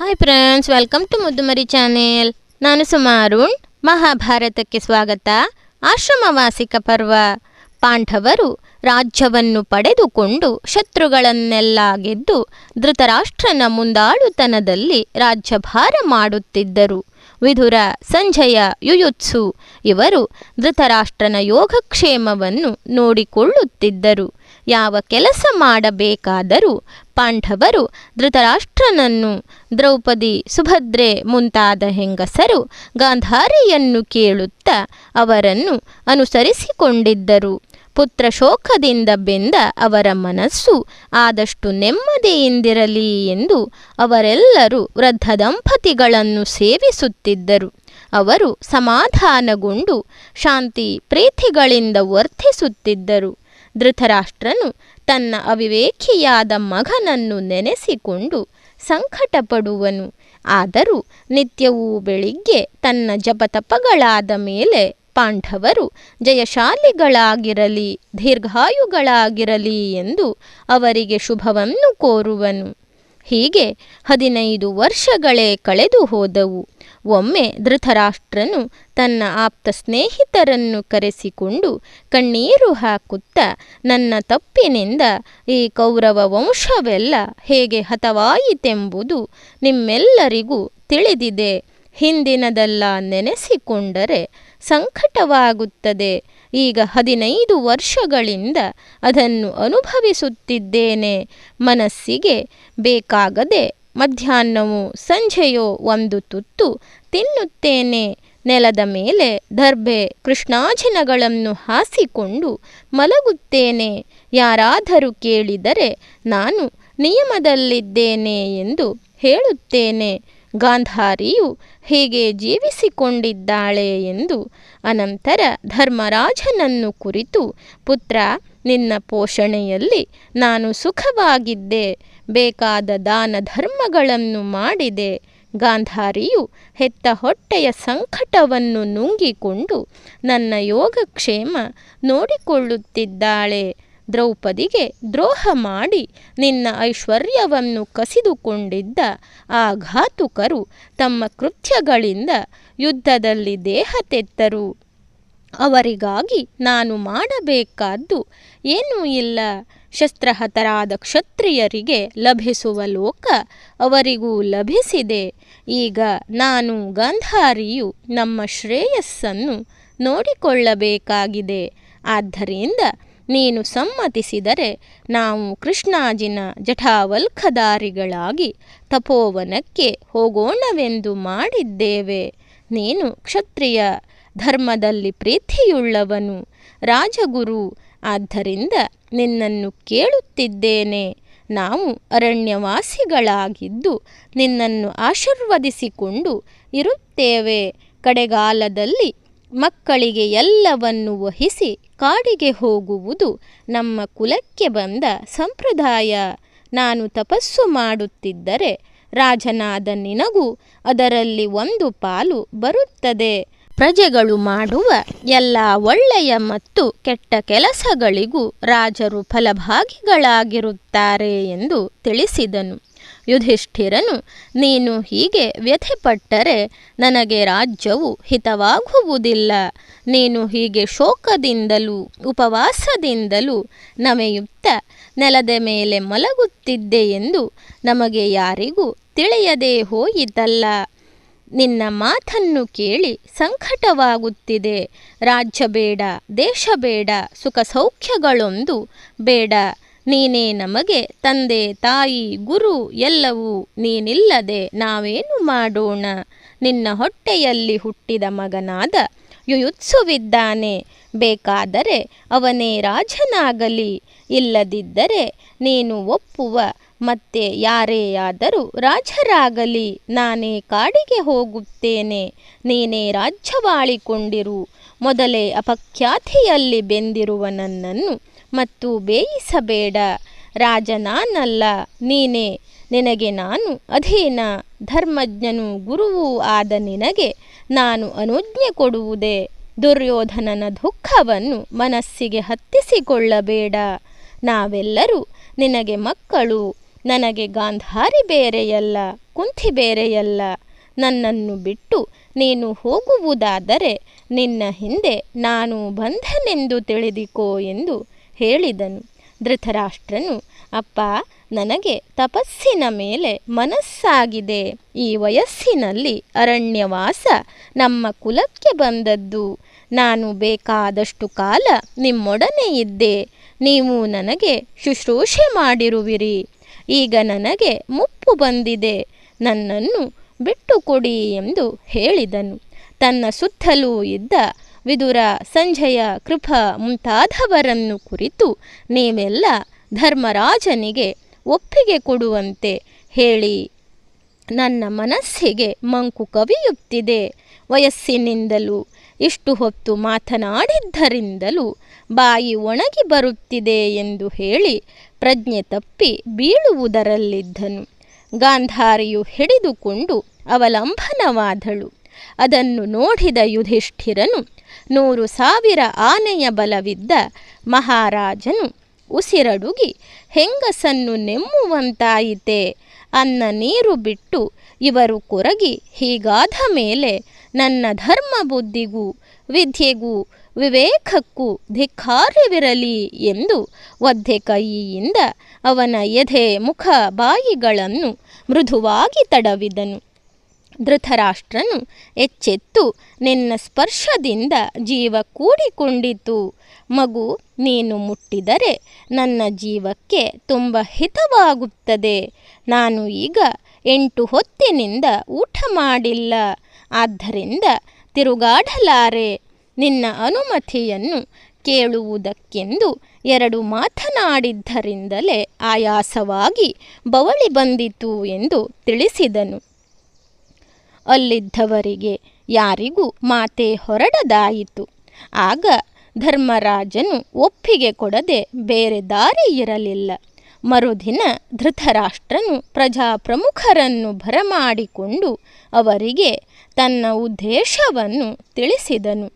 Hi friends welcome to Muddumari channel ನಾನು ಸುಮಾರುಣ್ ಮಹಾಭಾರತಕ್ಕೆ ಸ್ವಾಗತ. ಆಶ್ರಮವಾಸಿಕ ಪರ್ವ. ಪಾಂಡವರು ರಾಜ್ಯವನ್ನು ಪಡೆದುಕೊಂಡು ಶತ್ರುಗಳನ್ನೆಲ್ಲ ಗೆದ್ದು ಧೃತರಾಷ್ಟ್ರನ ಮುಂದಾಳುತನದಲ್ಲಿ ರಾಜ್ಯಭಾರ ಮಾಡುತ್ತಿದ್ದರು. ವಿಧುರ ಸಂಜಯ ಯುಯುತ್ಸು ಇವರು ಧೃತರಾಷ್ಟ್ರನ ಯೋಗಕ್ಷೇಮವನ್ನು ನೋಡಿಕೊಳ್ಳುತ್ತಿದ್ದರು. ಯಾವ ಕೆಲಸ ಮಾಡಬೇಕಾದರೂ ಪಾಂಡವರು ಧೃತರಾಷ್ಟ್ರನನ್ನು ದ್ರೌಪದಿ ಸುಭದ್ರೆ ಮುಂತಾದ ಹೆಂಗಸರು ಗಾಂಧಾರಿಯನ್ನು ಕೇಳುತ್ತಾ ಅವರನ್ನು ಅನುಸರಿಸಿಕೊಂಡಿದ್ದರು. ಪುತ್ರ ಶೋಕದಿಂದ ಬೆಂದ ಅವರ ಮನಸ್ಸು ಆದಷ್ಟು ನೆಮ್ಮದಿಯಿಂದಿರಲಿ ಎಂದು ಅವರೆಲ್ಲರೂ ವೃದ್ಧ ದಂಪತಿಗಳನ್ನು ಸೇವಿಸುತ್ತಿದ್ದರು. ಅವರು ಸಮಾಧಾನಗೊಂಡು ಶಾಂತಿ ಪ್ರೀತಿಗಳಿಂದ ವರ್ತಿಸುತ್ತಿದ್ದರು. ಧೃತರಾಷ್ಟ್ರನು ತನ್ನ ಅವಿವೇಕಿಯಾದ ಮಗನನ್ನು ನೆನೆಸಿಕೊಂಡು ಸಂಕಟಪಡುವನು. ಆದರೂ ನಿತ್ಯವೂ ಬೆಳಿಗ್ಗೆ ತನ್ನ ಜಪತಪಗಳಾದ ಮೇಲೆ ಪಾಂಡವರು ಜಯಶಾಲಿಗಳಾಗಿರಲಿ, ದೀರ್ಘಾಯುಗಳಾಗಿರಲಿ ಎಂದು ಅವರಿಗೆ ಶುಭವನ್ನು ಕೋರುವನು. ಹೀಗೆ ಹದಿನೈದು ವರ್ಷಗಳೇ ಕಳೆದು ಹೋದವು ಒಮ್ಮೆ ಧೃತರಾಷ್ಟ್ರನು ತನ್ನ ಆಪ್ತ ಸ್ನೇಹಿತರನ್ನು ಕರೆಸಿಕೊಂಡು ಕಣ್ಣೀರು ಹಾಕುತ್ತಾ, ನನ್ನ ತಪ್ಪಿನಿಂದ ಈ ಕೌರವ ವಂಶವೆಲ್ಲ ಹೇಗೆ ಹತವಾಯಿತೆಂಬುದು ನಿಮ್ಮೆಲ್ಲರಿಗೂ ತಿಳಿದಿದೆ. ಹಿಂದಿನದೆಲ್ಲ ನೆನೆಸಿಕೊಂಡರೆ ಸಂಕಟವಾಗುತ್ತದೆ. ಈಗ ಹದಿನೈದು ವರ್ಷಗಳಿಂದ ಅದನ್ನು ಅನುಭವಿಸುತ್ತಿದ್ದೇನೆ. ಮನಸ್ಸಿಗೆ ಬೇಕಾಗದೆ ಮಧ್ಯಾಹ್ನವೋ ಸಂಜೆಯೋ ಒಂದು ತುತ್ತು ತಿನ್ನುತ್ತೇನೆ. ನೆಲದ ಮೇಲೆ ದರ್ಭೆ ಕೃಷ್ಣಾಜಿನಗಳನ್ನು ಹಾಸಿಕೊಂಡು ಮಲಗುತ್ತೇನೆ. ಯಾರಾದರೂ ಕೇಳಿದರೆ ನಾನು ನಿಯಮದಲ್ಲಿದ್ದೇನೆ ಎಂದು ಹೇಳುತ್ತೇನೆ. ಗಾಂಧಾರಿಯು ಹೀಗೆ ಜೀವಿಸಿಕೊಂಡಿದ್ದಾಳೆ ಎಂದು ಅನಂತರ ಧರ್ಮರಾಜನನ್ನು ಕುರಿತು ಪುತ್ರ ನಿನ್ನ ಪೋಷಣೆಯಲ್ಲಿ ನಾನು ಸುಖವಾಗಿದ್ದೆ. ಬೇಕಾದ ದಾನ ಧರ್ಮಗಳನ್ನು ಮಾಡಿದೆ. ಗಾಂಧಾರಿಯು ಹೆತ್ತ ಹೊಟ್ಟೆಯ ಸಂಕಟವನ್ನು ನುಂಗಿಕೊಂಡು ನನ್ನ ಯೋಗಕ್ಷೇಮ ನೋಡಿಕೊಳ್ಳುತ್ತಿದ್ದಾಳೆ. ದ್ರೌಪದಿಗೆ ದ್ರೋಹ ಮಾಡಿ ನಿನ್ನ ಐಶ್ವರ್ಯವನ್ನು ಕಸಿದುಕೊಂಡಿದ್ದ ಆ ಘಾತುಕರು ತಮ್ಮ ಕೃತ್ಯಗಳಿಂದ ಯುದ್ಧದಲ್ಲಿ ದೇಹ ತೆತ್ತರು. ಅವರಿಗಾಗಿ ನಾನು ಮಾಡಬೇಕಾದ್ದು ಏನೂ ಇಲ್ಲ. ಶಸ್ತ್ರಹತರಾದ ಕ್ಷತ್ರಿಯರಿಗೆ ಲಭಿಸುವ ಲೋಕ ಅವರಿಗೂ ಲಭಿಸಿದೆ. ಈಗ ನಾನು ಗಾಂಧಾರಿಯು ನಮ್ಮ ಶ್ರೇಯಸ್ಸನ್ನು ನೋಡಿಕೊಳ್ಳಬೇಕಾಗಿದೆ. ಆದ್ದರಿಂದ ನೀನು ಸಮ್ಮತಿಸಿದರೆ ನಾವು ಕೃಷ್ಣಾಜಿನ ಜಠಾವಲ್ಖದಾರಿಗಳಾಗಿ ತಪೋವನಕ್ಕೆ ಹೋಗೋಣವೆಂದು ಮಾಡಿದ್ದೇವೆ. ನೀನು ಕ್ಷತ್ರಿಯ ಧರ್ಮದಲ್ಲಿ ಪ್ರೀತಿಯುಳ್ಳವನು. ರಾಜಗುರು, ಆದ್ದರಿಂದ ನಿನ್ನನ್ನು ಕೇಳುತ್ತಿದ್ದೇನೆ. ನಾವು ಅರಣ್ಯವಾಸಿಗಳಾಗಿದ್ದು ನಿನ್ನನ್ನು ಆಶೀರ್ವದಿಸಿಕೊಂಡು ಇರುತ್ತೇವೆ. ಕಡೆಗಾಲದಲ್ಲಿ ಮಕ್ಕಳಿಗೆ ಎಲ್ಲವನ್ನು ವಹಿಸಿ ಕಾಡಿಗೆ ಹೋಗುವುದು ನಮ್ಮ ಕುಲಕ್ಕೆ ಬಂದ ಸಂಪ್ರದಾಯ. ನಾನು ತಪಸ್ಸು ಮಾಡುತ್ತಿದ್ದರೆ ರಾಜನಾದ ನಿನಗೂ ಅದರಲ್ಲಿ ಒಂದು ಪಾಲು ಬರುತ್ತದೆ. ಪ್ರಜೆಗಳು ಮಾಡುವ ಎಲ್ಲ ಒಳ್ಳೆಯ ಮತ್ತು ಕೆಟ್ಟ ಕೆಲಸಗಳಿಗೂ ರಾಜರು ಫಲಭಾಗಿಗಳಾಗಿರುತ್ತಾರೆ ಎಂದು ತಿಳಿಸಿದನು. ಯುಧಿಷ್ಠಿರನು, ನೀನು ಹೀಗೆ ವ್ಯಥೆಪಟ್ಟರೆ ನನಗೆ ರಾಜ್ಯವು ಹಿತವಾಗುವುದಿಲ್ಲ. ನೀನು ಹೀಗೆ ಶೋಕದಿಂದಲೂ ಉಪವಾಸದಿಂದಲೂ ನಮೆಯುತ್ತ ನೆಲದ ಮೇಲೆ ಮಲಗುತ್ತಿದ್ದೆ ಎಂದು ನಮಗೆ ಯಾರಿಗೂ ತಿಳಿಯದೇ ಹೋಯಿತಲ್ಲ. ನಿನ್ನ ಮಾತನ್ನು ಕೇಳಿ ಸಂಕಟವಾಗುತ್ತಿದೆ. ರಾಜ್ಯ ಬೇಡ, ದೇಶ ಬೇಡ, ಸುಖ ಸೌಖ್ಯಗಳೊಂದು ಬೇಡ. ನೀನೇ ನಮಗೆ ತಂದೆ, ತಾಯಿ, ಗುರು ಎಲ್ಲವೂ ನೀನಿಲ್ಲದೆ ನಾವೇನು ಮಾಡೋಣ? ನಿನ್ನ ಹೊಟ್ಟೆಯಲ್ಲಿ ಹುಟ್ಟಿದ ಮಗನಾದ ಯುಯುತ್ಸುವಿದ್ದಾನೆ. ಬೇಕಾದರೆ ಅವನೇ ರಾಜನಾಗಲಿ, ಇಲ್ಲದಿದ್ದರೆ ನೀನು ಒಪ್ಪುವ ಮತ್ತೆ ಯಾರೇ ಆದರೂ ರಾಜರಾಗಲಿ, ನಾನೇ ಕಾಡಿಗೆ ಹೋಗುತ್ತೇನೆ. ನೀನೇ ರಾಜ್ಯವಾಳಿಕೊಂಡಿರು. ಮೊದಲೇ ಅಪಖ್ಯಾತಿಯಲ್ಲಿ ಬೆಂದಿರುವ ನನ್ನನ್ನು ಮತ್ತು ಬೇಯಿಸಬೇಡ. ರಾಜ ನಾನಲ್ಲ ನೀನೇ. ನಿನಗೆ ನಾನು ಅಧೀನ. ಧರ್ಮಜ್ಞನು ಗುರುವೂ ಆದ ನಿನಗೆ ನಾನು ಅನುಜ್ಞೆ ಕೊಡುವುದೇ. ದುರ್ಯೋಧನನ ದುಃಖವನ್ನು ಮನಸ್ಸಿಗೆ ಹತ್ತಿಸಿಕೊಳ್ಳಬೇಡ. ನಾವೆಲ್ಲರೂ ನಿನಗೆ ಮಕ್ಕಳು. ನನಗೆ ಗಾಂಧಾರಿ ಬೇರೆಯಲ್ಲ, ಕುಂತಿ ಬೇರೆಯಲ್ಲ. ನನ್ನನ್ನು ಬಿಟ್ಟು ನೀನು ಹೋಗುವುದಾದರೆ ನಿನ್ನ ಹಿಂದೆ ನಾನು ಬಂಧನೆಂದು ತಿಳಿದಿಕೋ ಎಂದು ಹೇಳಿದನು. ಧೃತರಾಷ್ಟ್ರನು, ಅಪ್ಪ, ನನಗೆ ತಪಸ್ಸಿನ ಮೇಲೆ ಮನಸ್ಸಾಗಿದೆ. ಈ ವಯಸ್ಸಿನಲ್ಲಿ ಅರಣ್ಯವಾಸ ನಮ್ಮ ಕುಲಕ್ಕೆ ಬಂದದ್ದು. ನಾನು ಬೇಕಾದಷ್ಟು ಕಾಲ ನಿಮ್ಮೊಡನೆ ಇದ್ದೆ. ನೀವು ನನಗೆ ಶುಶ್ರೂಷೆ ಮಾಡಿರುವಿರಿ. ಈಗ ನನಗೆ ಮುಪ್ಪು ಬಂದಿದೆ, ನನ್ನನ್ನು ಬಿಟ್ಟುಕೊಡಿ ಎಂದು ಹೇಳಿದನು. ತನ್ನ ಸುತ್ತಲೂ ಇದ್ದ ವಿದುರ ಸಂಜಯ ಕೃಪ ಮುಂತಾದವರನ್ನು ಕುರಿತು ನೀವೆಲ್ಲ ಧರ್ಮರಾಜನಿಗೆ ಒಪ್ಪಿಗೆ ಕೊಡುವಂತೆ ಹೇಳಿ. ನನ್ನ ಮನಸ್ಸಿಗೆ ಮಂಕು ಕವಿಯುತ್ತಿದೆ. ವಯಸ್ಸಿನಿಂದಲೂ ಇಷ್ಟು ಹೊತ್ತು ಮಾತನಾಡಿದ್ದರಿಂದಲೂ ಬಾಯಿ ಒಣಗಿ ಬರುತ್ತಿದೆ ಎಂದು ಹೇಳಿ ಪ್ರಜ್ಞೆ ತಪ್ಪಿ ಬೀಳುವುದರಲ್ಲಿದ್ದನು. ಗಾಂಧಾರಿಯು ಹಿಡಿದುಕೊಂಡು ಅವಲಂಬನವಾದಳು. ಅದನ್ನು ನೋಡಿದ ಯುಧಿಷ್ಠಿರನು, ನೂರು ಸಾವಿರ ಆನೆಯ ಬಲವಿದ್ದ ಮಹಾರಾಜನು ಉಸಿರಡುಗಿ, ಹೆಂಗಸನ್ನು ನೆಮ್ಮುವಂತಾಯಿತೆ, ಅನ್ನ ನೀರು ಬಿಟ್ಟು ಇವರು ಕೊರಗಿ ಹೀಗಾದ ಮೇಲೆ ನನ್ನ ಧರ್ಮ ಬುದ್ಧಿಗೂ, ವಿದ್ಯೆಗೂ, ವಿವೇಕಕ್ಕೂ ಧಿಕ್ಕಾರ್ಯವಿರಲಿ ಎಂದು ಒದ್ದೆ ಕೈಯಿಂದ ಅವನ ಎದೆ ಮುಖ ಬಾಯಿಗಳನ್ನು ಮೃದುವಾಗಿ ತಡವಿದನು. ಧೃತರಾಷ್ಟ್ರನು ಎಚ್ಚೆತ್ತು ನಿನ್ನ ಸ್ಪರ್ಶದಿಂದ ಜೀವ ಕೂಡಿಕೊಂಡಿತು. ಮಗು, ನೀನು ಮುಟ್ಟಿದರೆ ನನ್ನ ಜೀವಕ್ಕೆ ತುಂಬ ಹಿತವಾಗುತ್ತದೆ. ನಾನು ಈಗ ಎಂಟು ಹೊತ್ತಿನಿಂದ ಊಟ ಮಾಡಿಲ್ಲ. ಆದ್ದರಿಂದ ತಿರುಗಾಡಲಾರೆ. ನಿನ್ನ ಅನುಮತಿಯನ್ನು ಕೇಳುವುದಕ್ಕೆಂದು ಎರಡು ಮಾತನಾಡಿದ್ದರಿಂದಲೇ ಆಯಾಸವಾಗಿ ಬವಳಿ ಬಂದಿತು ಎಂದು ತಿಳಿಸಿದನು. ಅಲ್ಲಿದ್ದವರಿಗೆ ಯಾರಿಗೂ ಮಾತೆ ಹೊರಡದಾಯಿತು. ಆಗ ಧರ್ಮರಾಜನು ಒಪ್ಪಿಗೆ ಕೊಡದೆ ಬೇರೆ ದಾರಿ ಇರಲಿಲ್ಲ. ಮರುದಿನ ಧೃತರಾಷ್ಟ್ರನು ಪ್ರಜಾಪ್ರಮುಖರನ್ನು ಬರಮಾಡಿಕೊಂಡು ಅವರಿಗೆ ತನ್ನ ಉದ್ದೇಶವನ್ನು ತಿಳಿಸಿದನು.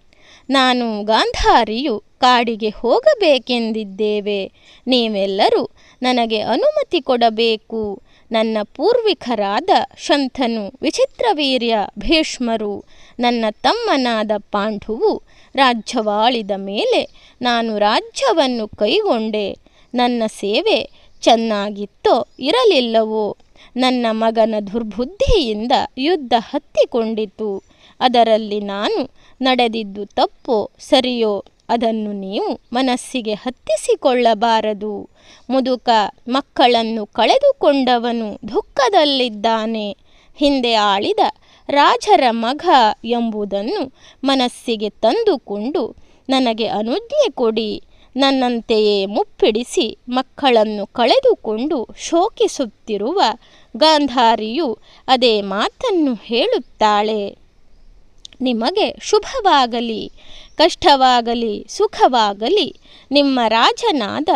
ನಾನು ಗಾಂಧಾರಿಯು ಕಾಡಿಗೆ ಹೋಗಬೇಕೆಂದಿದ್ದೇವೆ. ನೀವೆಲ್ಲರೂ ನನಗೆ ಅನುಮತಿ ಕೊಡಬೇಕು. ನನ್ನ ಪೂರ್ವಿಕರಾದ ಶಂಥನು, ವಿಚಿತ್ರವೀರ್ಯ, ಭೀಷ್ಮರು, ನನ್ನ ತಮ್ಮನಾದ ಪಾಂಡುವು ರಾಜ್ಯವಾಳಿದ ಮೇಲೆ ನಾನು ರಾಜ್ಯವನ್ನು ಕೈಗೊಂಡೆ. ನನ್ನ ಸೇವೆ ಚೆನ್ನಾಗಿತ್ತೋ ಇರಲಿಲ್ಲವೋ? ನನ್ನ ಮಗನ ದುರ್ಬುದ್ಧಿಯಿಂದ ಯುದ್ಧ ಹತ್ತಿಕೊಂಡಿತು. ಅದರಲ್ಲಿ ನಾನು ನಡೆದಿದ್ದು ತಪ್ಪೋ ಸರಿಯೋ ಅದನ್ನು ನೀವು ಮನಸ್ಸಿಗೆ ಹತ್ತಿಸಿಕೊಳ್ಳಬಾರದು. ಮುದುಕ ಮಕ್ಕಳನ್ನು ಕಳೆದುಕೊಂಡವನು ದುಃಖದಲ್ಲಿದ್ದಾನೆ. ಹಿಂದೆ ಆಳಿದ ರಾಜರ ಮಗ ಎಂಬುದನ್ನು ಮನಸ್ಸಿಗೆ ತಂದುಕೊಂಡು ನನಗೆ ಅನುಜ್ಞೆ ಕೊಡಿ. ನನ್ನಂತೆಯೇ ಮುಪ್ಪಿಡಿಸಿ ಮಕ್ಕಳನ್ನು ಕಳೆದುಕೊಂಡು ಶೋಕಿಸುತ್ತಿರುವ ಗಾಂಧಾರಿಯು ಅದೇ ಮಾತನ್ನು ಹೇಳುತ್ತಾಳೆ. ನಿಮಗೆ ಶುಭವಾಗಲಿ, ಕಷ್ಟವಾಗಲಿ, ಸುಖವಾಗಲಿ, ನಿಮ್ಮ ರಾಜನಾದ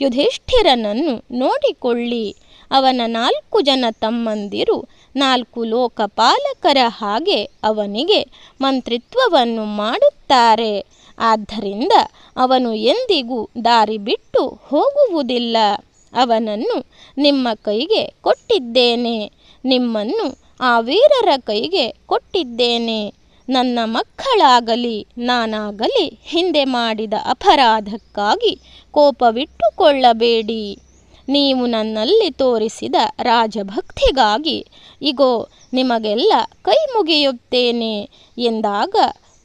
ಯುಧಿಷ್ಠಿರನನ್ನು ನೋಡಿಕೊಳ್ಳಿ. ಅವನ ನಾಲ್ಕು ಜನ ತಮ್ಮಂದಿರು ನಾಲ್ಕು ಲೋಕಪಾಲಕರ ಹಾಗೆ ಅವನಿಗೆ ಮಂತ್ರಿತ್ವವನ್ನು ಮಾಡುತ್ತಾರೆ. ಆದ್ದರಿಂದ ಅವನು ಎಂದಿಗೂ ದಾರಿ ಬಿಟ್ಟು ಹೋಗುವುದಿಲ್ಲ. ಅವನನ್ನು ನಿಮ್ಮ ಕೈಗೆ ಕೊಟ್ಟಿದ್ದೇನೆ. ನಿಮ್ಮನ್ನು ಆ ವೀರರ ಕೈಗೆ ಕೊಟ್ಟಿದ್ದೇನೆ. ನನ್ನ ಮಕ್ಕಳಾಗಲಿ, ನಾನಾಗಲಿ ಹಿಂದೆ ಮಾಡಿದ ಅಪರಾಧಕ್ಕಾಗಿ ಕೋಪವಿಟ್ಟುಕೊಳ್ಳಬೇಡಿ. ನೀವು ನನ್ನಲ್ಲಿ ತೋರಿಸಿದ ರಾಜಭಕ್ತಿಗಾಗಿ ಇಗೋ, ನಿಮಗೆಲ್ಲ ಕೈ ಮುಗಿಯುತ್ತೇನೆ ಎಂದಾಗ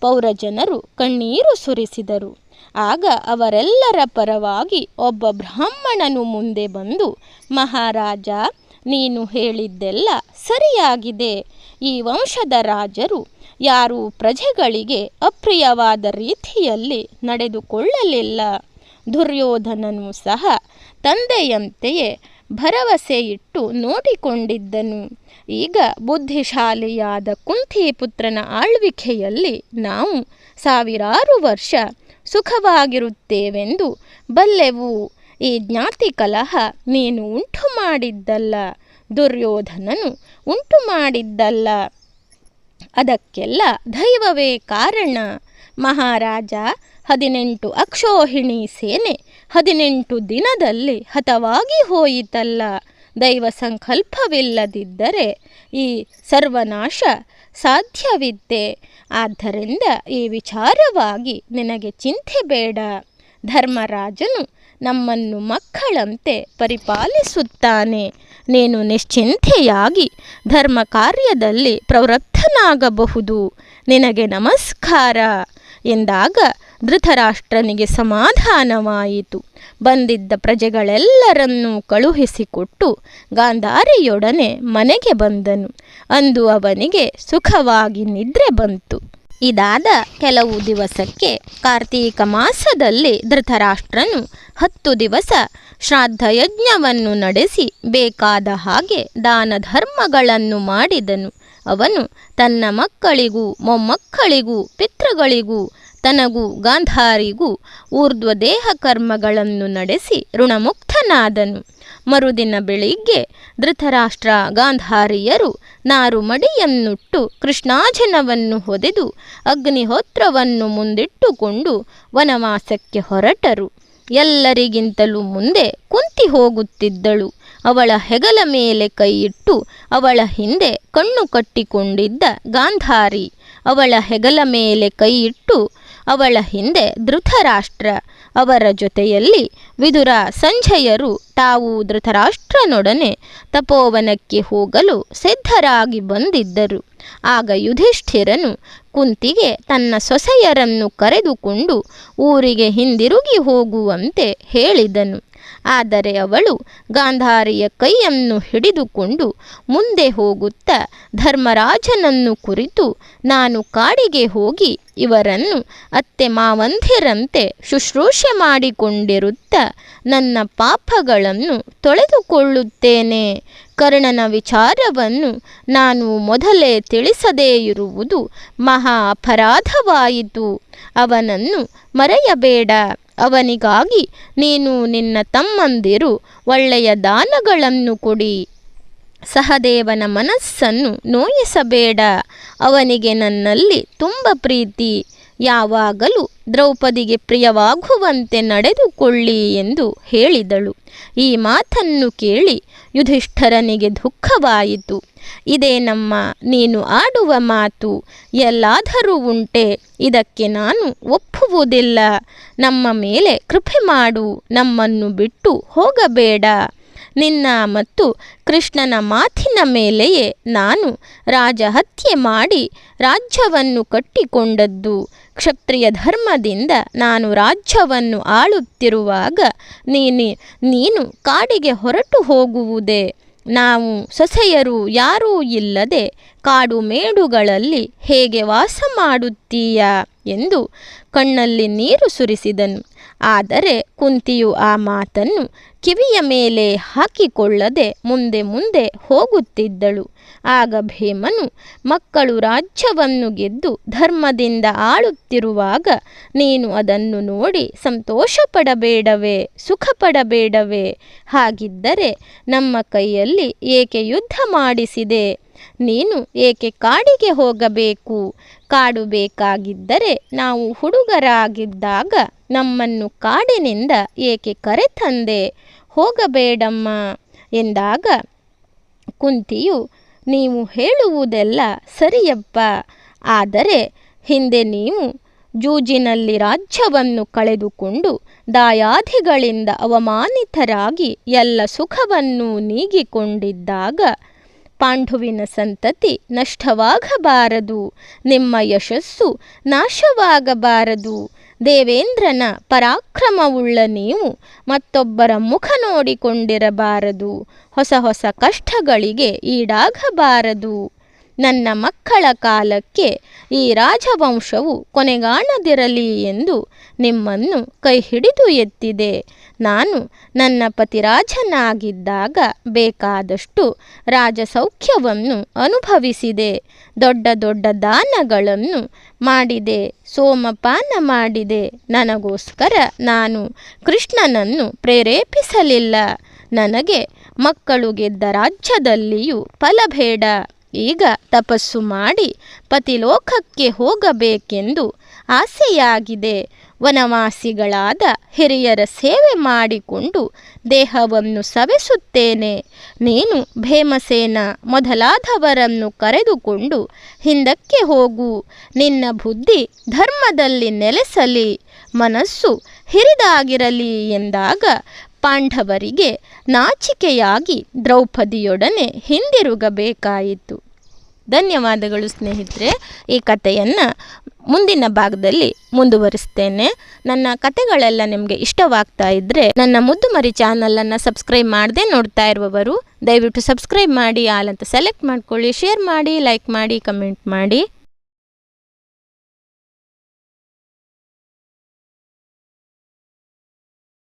ಪೌರಜನರು ಕಣ್ಣೀರು ಸುರಿಸಿದರು. ಆಗ ಅವರೆಲ್ಲರ ಪರವಾಗಿ ಒಬ್ಬ ಬ್ರಾಹ್ಮಣನು ಮುಂದೆ ಬಂದು, ಮಹಾರಾಜ, ನೀನು ಹೇಳಿದ್ದೆಲ್ಲ ಸರಿಯಾಗಿದೆ. ಈ ವಂಶದ ರಾಜರು ಯಾರೂ ಪ್ರಜೆಗಳಿಗೆ ಅಪ್ರಿಯವಾದ ರೀತಿಯಲ್ಲಿ ನಡೆದುಕೊಳ್ಳಲಿಲ್ಲ. ದುರ್ಯೋಧನನು ಸಹ ತಂದೆಯಂತೆಯೇ ಭರವಸೆ ಇಟ್ಟು ನೋಡಿಕೊಂಡಿದ್ದನು. ಈಗ ಬುದ್ಧಿಶಾಲಿಯಾದ ಕುಂತಿ ಪುತ್ರನ ಆಳ್ವಿಕೆಯಲ್ಲಿ ನಾವು ಸಾವಿರಾರು ವರ್ಷ ಸುಖವಾಗಿರುತ್ತೇವೆಂದು ಬಲ್ಲೆವು ಈ ಜ್ಞಾತಿ ಕಲಹ ನೀನು ಉಂಟು ಮಾಡಿದ್ದಲ್ಲ, ದುರ್ಯೋಧನನು ಉಂಟು ಮಾಡಿದ್ದಲ್ಲ. ಅದಕ್ಕೆಲ್ಲ ದೈವವೇ ಕಾರಣ. ಮಹಾರಾಜ, ಹದಿನೆಂಟು ಅಕ್ಷೋಹಿಣಿ ಸೇನೆ ಹದಿನೆಂಟು ದಿನದಲ್ಲಿ ಹತವಾಗಿ ಹೋಯಿತಲ್ಲ. ದೈವ ಸಂಕಲ್ಪವಿಲ್ಲದಿದ್ದರೆ ಈ ಸರ್ವನಾಶ ಸಾಧ್ಯವಿದ್ದೆ. ಆದ್ದರಿಂದ ಈ ವಿಚಾರವಾಗಿ ನಿನಗೆ ಚಿಂತೆ ಬೇಡ. ಧರ್ಮರಾಜನು ನಮ್ಮನ್ನು ಮಕ್ಕಳಂತೆ ಪರಿಪಾಲಿಸುತ್ತಾನೆ. ನೀನು ನಿಶ್ಚಿಂತೆಯಾಗಿ ಧರ್ಮ ಕಾರ್ಯದಲ್ಲಿ ಪ್ರವೃತ್ತನಾಗಬಹುದು. ನಿನಗೆ ನಮಸ್ಕಾರ. ಎಂದಾಗ ಧೃತರಾಷ್ಟ್ರನಿಗೆ ಸಮಾಧಾನವಾಯಿತು. ಬಂದಿದ್ದ ಪ್ರಜೆಗಳೆಲ್ಲರನ್ನೂ ಕಳುಹಿಸಿಕೊಟ್ಟು ಗಾಂಧಾರಿಯೊಡನೆ ಮನೆಗೆ ಬಂದನು. ಅಂದು ಅವನಿಗೆ ಸುಖವಾಗಿ ನಿದ್ರೆ ಬಂತು. ಇದಾದ ಕೆಲವು ದಿವಸಕ್ಕೆ ಕಾರ್ತೀಕ ಮಾಸದಲ್ಲಿ ಧೃತರಾಷ್ಟ್ರನು ಹತ್ತು ದಿವಸ ಶ್ರಾದ್ದಯಜ್ಞವನ್ನು ನಡೆಸಿ ಬೇಕಾದ ಹಾಗೆ ದಾನ ಧರ್ಮಗಳನ್ನು ಮಾಡಿದನು. ಅವನು ತನ್ನ ಮಕ್ಕಳಿಗೂ ಮೊಮ್ಮಕ್ಕಳಿಗೂ ಪಿತೃಗಳಿಗೂ ತನಗೂ ಗಾಂಧಾರಿಗೂ ಊರ್ಧ್ವ ದೇಹ ಕರ್ಮಗಳನ್ನು ನಡೆಸಿ ಋಣಮುಕ್ತನಾದನು. ಮರುದಿನ ಬೆಳಿಗ್ಗೆ ಧೃತರಾಷ್ಟ್ರ ಗಾಂಧಾರಿಯರು ನಾರುಮಡಿಯನ್ನುಟ್ಟು ಕೃಷ್ಣಾಜನವನ್ನು ಹೊದೆದು ಅಗ್ನಿಹೋತ್ರವನ್ನು ಮುಂದಿಟ್ಟುಕೊಂಡು ವನವಾಸಕ್ಕೆ ಹೊರಟರು. ಎಲ್ಲರಿಗಿಂತಲೂ ಮುಂದೆ ಕುಂತಿ ಹೋಗುತ್ತಿದ್ದಳು. ಅವಳ ಹೆಗಲ ಮೇಲೆ ಕೈಯಿಟ್ಟು ಅವಳ ಹಿಂದೆ ಕಣ್ಣು ಕಟ್ಟಿಕೊಂಡಿದ್ದ ಗಾಂಧಾರಿ. ಅವಳ ಹೆಗಲ ಮೇಲೆ ಕೈಯಿಟ್ಟು ಅವಳ ಹಿಂದೆ ಧೃತರಾಷ್ಟ್ರ. ಅವರ ಜೊತೆಯಲ್ಲಿ ವಿದುರ ಸಂಜಯರು ತಾವು ಧೃತರಾಷ್ಟ್ರನೊಡನೆ ತಪೋವನಕ್ಕೆ ಹೋಗಲು ಸಿದ್ಧರಾಗಿ ಬಂದಿದ್ದರು. ಆಗ ಯುಧಿಷ್ಠಿರನು ಕುಂತಿಗೆ ತನ್ನ ಸೊಸೆಯರನ್ನು ಕರೆದುಕೊಂಡು ಊರಿಗೆ ಹಿಂದಿರುಗಿ ಹೋಗುವಂತೆ ಹೇಳಿದನು. ಆದರೆ ಅವಳು ಗಾಂಧಾರಿಯ ಕೈಯನ್ನು ಹಿಡಿದುಕೊಂಡು ಮುಂದೆ ಹೋಗುತ್ತಾ ಧರ್ಮರಾಜನನ್ನು ಕುರಿತು ನಾನು ಕಾಡಿಗೆ ಹೋಗಿ ಇವರನ್ನು ಅತ್ತೆ ಮಾವಂಧಿರಂತೆ ಶುಶ್ರೂಷೆ ಮಾಡಿಕೊಂಡಿರುತ್ತಾ ನನ್ನ ಪಾಪಗಳನ್ನು ತೊಳೆದುಕೊಳ್ಳುತ್ತೇನೆ. ಕರ್ಣನ ವಿಚಾರವನ್ನು ನಾನು ಮೊದಲೇ ತಿಳಿಸದೇ ಇರುವುದು ಮಹಾ ಅಪರಾಧವಾಯಿತು. ಅವನನ್ನು ಮರೆಯಬೇಡ. ಅವನಿಗಾಗಿ ನೀನು ನಿನ್ನ ತಮ್ಮಂದಿರು ಒಳ್ಳೆಯ ದಾನಗಳನ್ನು ಕೊಡಿ. ಸಹದೇವನ ಮನಸ್ಸನ್ನು ನೋಯಿಸಬೇಡ. ಅವನಿಗೆ ನನ್ನಲ್ಲಿ ತುಂಬ ಪ್ರೀತಿ. ಯಾವಾಗಲೂ ದ್ರೌಪದಿಗೆ ಪ್ರಿಯವಾಗುವಂತೆ ನಡೆದುಕೊಳ್ಳಿ ಎಂದು ಹೇಳಿದಳು. ಈ ಮಾತನ್ನು ಕೇಳಿ ಯುಧಿಷ್ಠರನಿಗೆ ದುಃಖವಾಯಿತು. ಇದೇ ನಮ್ಮ ನೀನು ಆಡುವ ಮಾತು ಎಲ್ಲಾದರೂ ಉಂಟೆ, ಇದಕ್ಕೆ ನಾನು ಒಪ್ಪುವುದಿಲ್ಲ. ನಮ್ಮ ಮೇಲೆ ಕೃಪೆ ಮಾಡು, ನಮ್ಮನ್ನು ಬಿಟ್ಟು ಹೋಗಬೇಡ. ನಿನ್ನ ಮತ್ತು ಕೃಷ್ಣನ ಮಾತಿನ ಮೇಲೆಯೇ ನಾನು ರಾಜಹತ್ಯೆ ಮಾಡಿ ರಾಜ್ಯವನ್ನು ಕಟ್ಟಿಕೊಂಡದ್ದು. ಕ್ಷತ್ರಿಯ ಧರ್ಮದಿಂದ ನಾನು ರಾಜ್ಯವನ್ನು ಆಳುತ್ತಿರುವಾಗ ನೀನು ನೀನು ಕಾಡಿಗೆ ಹೊರಟು ಹೋಗುವುದೇ. ನಾವು ಸೊಸೆಯರು ಯಾರೂ ಇಲ್ಲದೆ ಕಾಡು ಮೇಡುಗಳಲ್ಲಿ ಹೇಗೆ ವಾಸ ಮಾಡುತ್ತೀಯ ಎಂದು ಕಣ್ಣಲ್ಲಿ ನೀರು ಸುರಿಸಿದನು. ಆದರೆ ಕುಂತಿಯು ಆ ಮಾತನ್ನು ಕಿವಿಯ ಮೇಲೆ ಹಾಕಿಕೊಳ್ಳದೆ ಮುಂದೆ ಮುಂದೆ ಹೋಗುತ್ತಿದ್ದಳು. ಆಗ ಭೀಮನು ಮಕ್ಕಳು ರಾಜ್ಯವನ್ನು ಗೆದ್ದು ಧರ್ಮದಿಂದ ಆಳುತ್ತಿರುವಾಗ, ನೀನು ಅದನ್ನು ನೋಡಿ ಸಂತೋಷ ಪಡಬೇಡವೇ ಸುಖ ಪಡಬೇಡವೇ ಹಾಗಿದ್ದರೆ ನಮ್ಮ ಕೈಯಲ್ಲಿ ಏಕೆ ಯುದ್ಧ ಮಾಡಿಸಿದೆ? ನೀನು ಏಕೆ ಕಾಡಿಗೆ ಹೋಗಬೇಕು? ಕಾಡು ಬೇಕಾಗಿದ್ದರೆ ನಾವು ಹುಡುಗರಾಗಿದ್ದಾಗ ನಮ್ಮನ್ನು ಕಾಡಿನಿಂದ ಏಕೆ ಕರೆತಂದೆ? ಹೋಗಬೇಡಮ್ಮ ಎಂದಾಗ ಕುಂತಿಯು, ನೀವು ಹೇಳುವುದೆಲ್ಲ ಸರಿಯಪ್ಪ. ಆದರೆ ಹಿಂದೆ ನೀವು ಜೂಜಿನಲ್ಲಿ ರಾಜ್ಯವನ್ನು ಕಳೆದುಕೊಂಡು ದಾಯಾದಿಗಳಿಂದ ಅವಮಾನಿತರಾಗಿ ಎಲ್ಲ ಸುಖವನ್ನು ನೀಗಿಕೊಂಡಿದ್ದಾಗ ಪಾಂಡುವಿನ ಸಂತತಿ ನಷ್ಟವಾಗಬಾರದು. ನಿಮ್ಮ ಯಶಸ್ಸು ನಾಶವಾಗಬಾರದು. ದೇವೇಂದ್ರನ ಪರಾಕ್ರಮವುಳ್ಳ ನೀವು ಮತ್ತೊಬ್ಬರ ಮುಖ ನೋಡಿಕೊಂಡಿರಬಾರದು. ಹೊಸ ಹೊಸ ಕಷ್ಟಗಳಿಗೆ ಈಡಾಗಬಾರದು. ನನ್ನ ಮಕ್ಕಳ ಕಾಲಕ್ಕೆ ಈ ರಾಜವಂಶವು ಕೊನೆಗಾಣದಿರಲಿ ಎಂದು ನಿಮ್ಮನ್ನು ಕೈ ಹಿಡಿದು ಎತ್ತಿದೆ. ನಾನು ನನ್ನ ಪತಿರಾಜನಾಗಿದ್ದಾಗ ಬೇಕಾದಷ್ಟು ರಾಜಸೌಖ್ಯವನ್ನು ಅನುಭವಿಸಿದೆ. ದೊಡ್ಡ ದೊಡ್ಡ ದಾನಗಳನ್ನು ಮಾಡಿದೆ. ಸೋಮಪಾನ ಮಾಡಿದೆ. ನನಗೋಸ್ಕರ ನಾನು ಕೃಷ್ಣನನ್ನು ಪ್ರೇರೇಪಿಸಲಿಲ್ಲ. ನನಗೆ ಮಕ್ಕಳು ಗೆದ್ದ ರಾಜ್ಯದಲ್ಲಿಯೂ ಫಲಬೇಡ ಈಗ ತಪಸ್ಸು ಮಾಡಿ ಪತಿಲೋಕಕ್ಕೆ ಹೋಗಬೇಕೆಂದು ಆಸೆಯಾಗಿದೆ. ವನವಾಸಿಗಳಾದ ಹಿರಿಯರ ಸೇವೆ ಮಾಡಿಕೊಂಡು ದೇಹವನ್ನು ಸವೆಸುತ್ತೇನೆ. ನೀನು ಭೀಮಸೇನ ಮೊದಲಾದವರನ್ನು ಕರೆದುಕೊಂಡು ಹಿಂದಕ್ಕೆ ಹೋಗು. ನಿನ್ನ ಬುದ್ಧಿ ಧರ್ಮದಲ್ಲಿ ನೆಲೆಸಲಿ. ಮನಸ್ಸು ಹಿರಿದಾಗಿರಲಿ ಎಂದಾಗ ಪಾಂಡವರಿಗೆ ನಾಚಿಕೆಯಾಗಿ ದ್ರೌಪದಿಯೊಡನೆ ಹಿಂದಿರುಗಬೇಕಾಯಿತು. ಧನ್ಯವಾದಗಳು ಸ್ನೇಹಿತರೆ, ಈ ಕಥೆಯನ್ನು ಮುಂದಿನ ಭಾಗದಲ್ಲಿ ಮುಂದುವರಿಸ್ತೇನೆ. ನನ್ನ ಕತೆಗಳೆಲ್ಲ ನಿಮಗೆ ಇಷ್ಟವಾಗ್ತಾ ಇದ್ದರೆ ನನ್ನ ಮುದ್ದುಮರಿ ಚಾನಲನ್ನು ಸಬ್ಸ್ಕ್ರೈಬ್ ಮಾಡದೆ ನೋಡ್ತಾ ಇರುವವರು, ದಯವಿಟ್ಟು ಸಬ್ಸ್ಕ್ರೈಬ್ ಮಾಡಿ, ಆಲ್ ಅಂತ ಸೆಲೆಕ್ಟ್ ಮಾಡ್ಕೊಳ್ಳಿ, ಶೇರ್ ಮಾಡಿ, ಲೈಕ್ ಮಾಡಿ, ಕಮೆಂಟ್ ಮಾಡಿ.